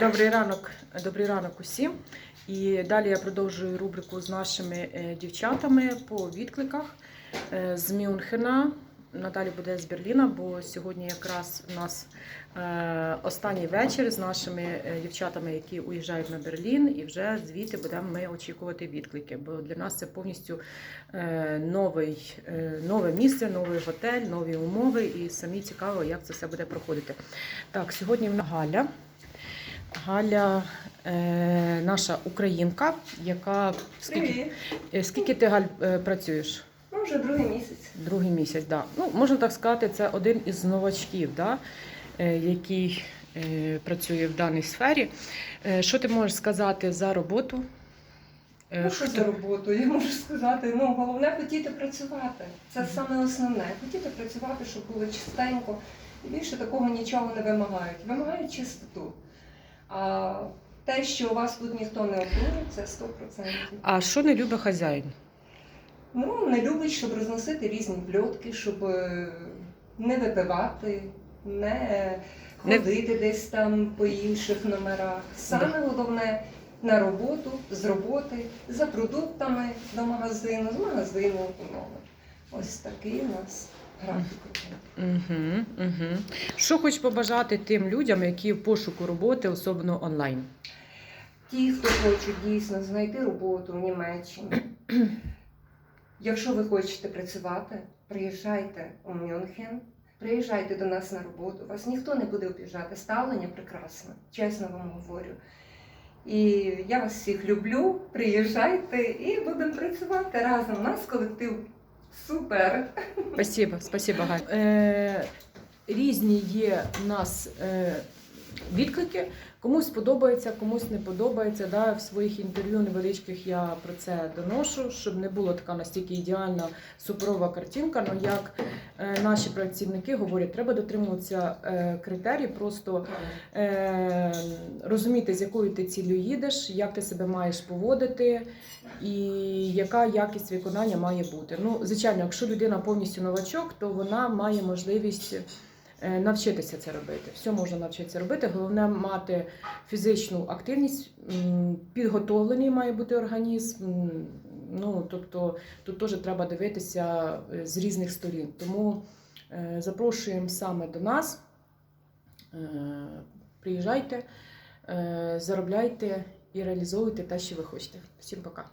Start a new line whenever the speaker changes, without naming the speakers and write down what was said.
Добрий ранок, добрий ранок усім. І далі я продовжую рубрику з нашими е, дівчатами по відкликах е, з Мюнхена. Надалі буде з Берліна, бо сьогодні якраз у нас е, останній вечір з нашими дівчатами, які уїжджають на Берлін, і вже звідти будемо ми очікувати відклики. Бо для нас це повністю новий, нове місце, новий готель, нові умови, і самі цікаво, як це все буде проходити. Так, сьогодні в нас Галя. Галя е, наша українка, яка скільки, е, скільки ти Галь е, працюєш?
Ну, вже другий місяць.
Другий місяць, да. Ну, можна так сказати, це один із новачків, да, е, який е, працює в даній сфері. Е, що ти можеш сказати за роботу? Е,
Ну, що за роботу? Я можу сказати, ну головне хотіти працювати. Це саме основне. Хотіти працювати, щоб було чистенько. І більше такого нічого не вимагають. Вимагають чистоту. А те, що у вас тут ніхто не обдурить, це 100%.
А що не любить хазяїн?
Ну, не любить, щоб розносити різні бльотки, щоб е, не випивати, не
Не-
ходити десь там по інших номерах. Саме головне на роботу, з роботи, за продуктами до магазину, з магазину у номер. Ось такий у нас.
Угу, угу. Що хочеш побажати тим людям, які в пошуку роботи, особливо онлайн?
Ті, хто хочуть дійсно знайти роботу в Німеччині. Якщо ви хочете працювати, приїжджайте у Мюнхен, приїжджайте до нас на роботу. Вас ніхто не буде обіжати. Ставлення прекрасне, чесно вам говорю. І я вас всіх люблю. Приїжджайте і будемо працювати разом. У нас колектив супер.
Спасибо, спасибо, Галь. Е, різні є в нас е, відклики. Комусь подобається, комусь не подобається. Да? В своїх інтерв'ю невеличких я про це доношу, щоб не було така настільки ідеальна суперова картинка. Ну як е, наші працівники говорять, треба дотримуватися е, критерій, просто е, розуміти, з якою ти ціллю їдеш, як ти себе маєш поводити, і яка якість виконання має бути. Ну, звичайно, якщо людина повністю новачок, то вона має можливість навчитися це робити. Все можна навчитися робити. Головне мати фізичну активність, підготовлений має бути організм. Ну, тобто тут теж треба дивитися е, з різних сторін. Тому е, запрошуємо саме до нас. Е, Приїжджайте, е, заробляйте і реалізовуйте те, що ви хочете. Всім пока.